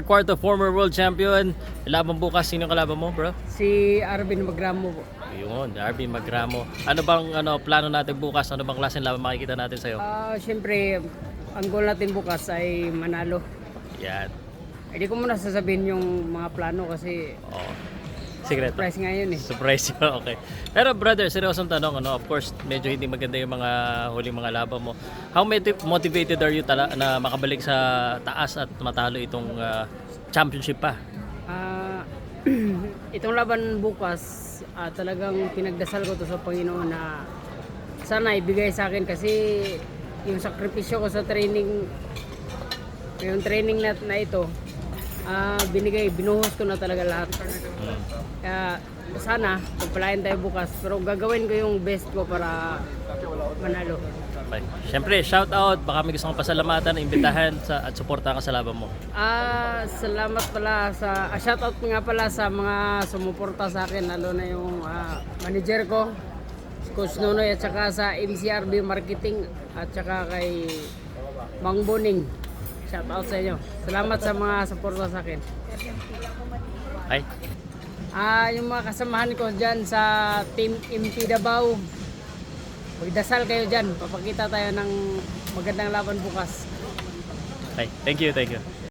Star Quarto, former world champion. Laban bukas, sino kalaban mo, bro? Si Arvin Magramo po. Yun, Darby Magramo. Ano bang ano plano natin bukas? Ano bang klaseng laban makikita natin sa'yo? Ah, Siyempre, ang goal natin bukas ay manalo. Yan. Hindi ko muna sasabihin yung mga plano kasi Oo. Secret. price nga yun eh. Surprise yun, okay. Pero brother, seryosong tanong, ano, of course, medyo hindi maganda yung mga huling mga laban mo. How motiv- motivated are you tala- na makabalik sa taas at matalo itong ah, championship pa? Ah, itong laban bukas, ah, talagang pinagdasal ko to sa Panginoon na sana ibigay sa akin kasi yung sakripisyo ko sa training, yung training na, na ito, ah, binigay, binuhos ko na talaga lahat. Kaya sana, pagpalain tayo bukas, pero gagawin ko yung best ko para manalo. Okay. Siyempre, shout out, baka may gusto kong pasalamatan, imbitahan sa, at suportahan ka sa laban mo. Ah, salamat pala sa ah, shoutout nga pala sa mga sumuporta sa akin lalo na yung ah, manager ko Coach Nonoy at saka sa MCRB Marketing at saka kay Mang Boning. Shoutout sa inyo. Salamat sa mga suporta sa akin. Ay, Ah, yung mga kasamahan ko diyan sa Team MP Davao. Magdasal kayo diyan. Papakita tayo ng magandang laban bukas. ay, thank you, thank you.